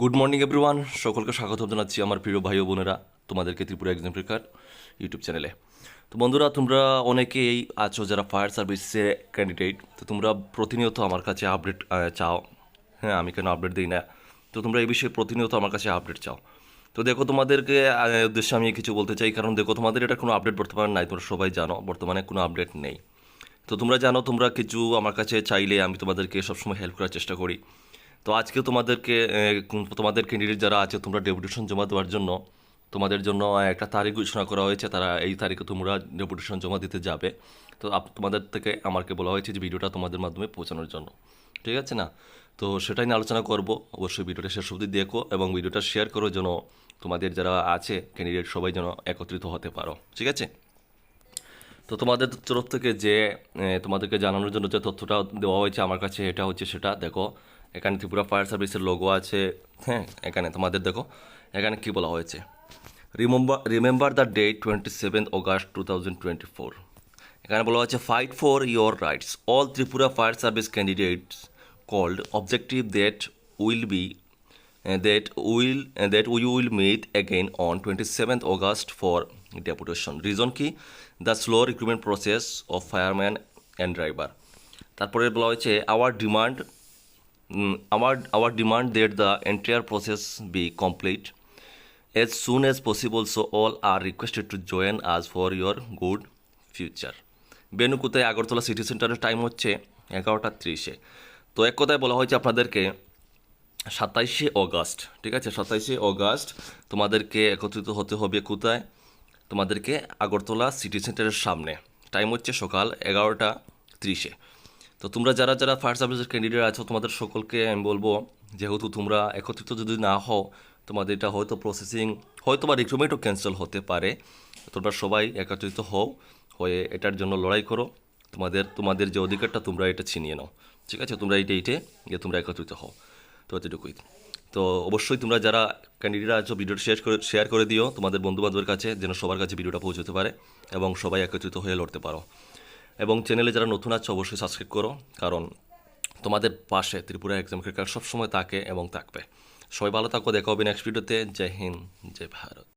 Good morning everyone সকলকে স্বাগত জানাচ্ছি আমার প্রিয় ভাই ও বোনেরা, তোমাদেরকে ত্রিপুরা এক্সাম প্রিকার ইউটিউব চ্যানেলে তো বন্ধুরা, তোমরা অনেকেই আছো যারা ফায়ার সার্ভিসে ক্যান্ডিডেট তো তোমরা প্রতিনিয়ত আমার কাছে আপডেট চাও। হ্যাঁ আমি কেন আপডেট দিই না? তো তোমরা এই বিষয়ে প্রতিনিয়ত আমার কাছে আপডেট চাও। তো দেখো, তোমাদেরকে উদ্দেশ্যে আমি কিছু বলতে চাই, কারণ দেখো, তোমাদের এটা কোনো আপডেট বর্তমানে নাই, তোমরা সবাই জানো, বর্তমানে কোনো আপডেট নেই। তো তোমরা জানো, তোমরা কিছু আমার কাছে চাইলে আমি তোমাদেরকে সবসময় হেল্প করার চেষ্টা করি। তো আজকে তোমাদেরকে তোমাদের ক্যান্ডিডেট যারা আছে, তোমরা ডেপুটেশন জমা দেওয়ার জন্য, তোমাদের জন্য একটা তারিখ ঘোষণা করা হয়েছে, তারা এই তারিখে তোমরা ডেপুটেশন জমা দিতে যাবে। তো তোমাদের থেকে আমাকে বলা হয়েছে যে ভিডিওটা তোমাদের মাধ্যমে পৌঁছানোর জন্য। ঠিক আছে না? তো সেটাই নিয়ে আলোচনা করব। অবশ্যই ভিডিওটা শেষ অবধি দেখো এবং ভিডিওটা শেয়ার করো যেন তোমাদের যারা আছে ক্যান্ডিডেট সবাই যেন একত্রিত হতে পারো। ঠিক আছে? তো তোমাদের তরফ থেকে যে তোমাদেরকে জানানোর জন্য যে তথ্যটা দেওয়া হয়েছে আমার কাছে, এটা হচ্ছে সেটা। দেখো এখানে ত্রিপুরা ফায়ার সার্ভিসের লোগো আছে। হ্যাঁ এখানে তোমাদের দেখো। এখানে কি বলা হয়েছে? Remember remember the date twenty seven August two thousand twenty four এখানে বলা হচ্ছে fight for your rights all Tripura fire service candidates called objective that will be that will uh, that we will meet again on 27th August for deputation. Reason কি? The slow recruitment process of fireman and driver. তারপরে বলা হয়েছে our mm, our our demand that the entire process be complete. As soon as possible, so all are requested to join us for your good future. বেনুকুতে Agartala city সেন্টারের time হচ্ছে এগারোটা ত্রিশে। তো এক কথায় বলা হয়েছে আপনাদেরকে সাতাইশে অগাস্ট, ঠিক আছে? সাতাইশে অগাস্ট তোমাদেরকে একত্রিত হতে হবে কোথায়? তোমাদেরকে আগরতলা সিটি সেন্টারের সামনে। টাইম হচ্ছে সকাল এগারোটা ত্রিশে। তো তোমরা যারা যারা ফায়ার সার্ভিসের ক্যান্ডিডেট আছো, তোমাদের সকলকে আমি বলব, যেহেতু তোমরা একত্রিত যদি না হও, তোমাদের এটা হয়তো প্রসেসিং হয়তো বা রিক্রুটমেন্টও ক্যান্সেল হতে পারে। তোমরা সবাই একত্রিত হও, হয়ে এটার জন্য লড়াই করো। তোমাদের তোমাদের যে অধিকারটা তোমরা এটা ছিনিয়ে নাও। ঠিক আছে? তোমরা এইটা, এইটে যে তোমরা একত্রিত হও। তো এতটুকুই। তো অবশ্যই তোমরা যারা ক্যান্ডিডেট আছো, ভিডিওটা শেয়ার করে শেয়ার করে দিও। তোমাদের বন্ধু বান্ধবের কাছে যেন সবার কাছে ভিডিওটা পৌঁছতে পারে এবং সবাই একত্রিত হয়ে লড়তে পারো। এবং চ্যানেলে যারা নতুন আছে, অবশ্যই সাবস্ক্রাইব করো, কারণ তোমাদের পাশে ত্রিপুরা এক্সাম ক্রিকেট সবসময় থাকে এবং থাকবে। সবাই ভালো থাকো, দেখা হবে নেক্সট ভিডিওতে জয় হিন্দ, জয় ভারত।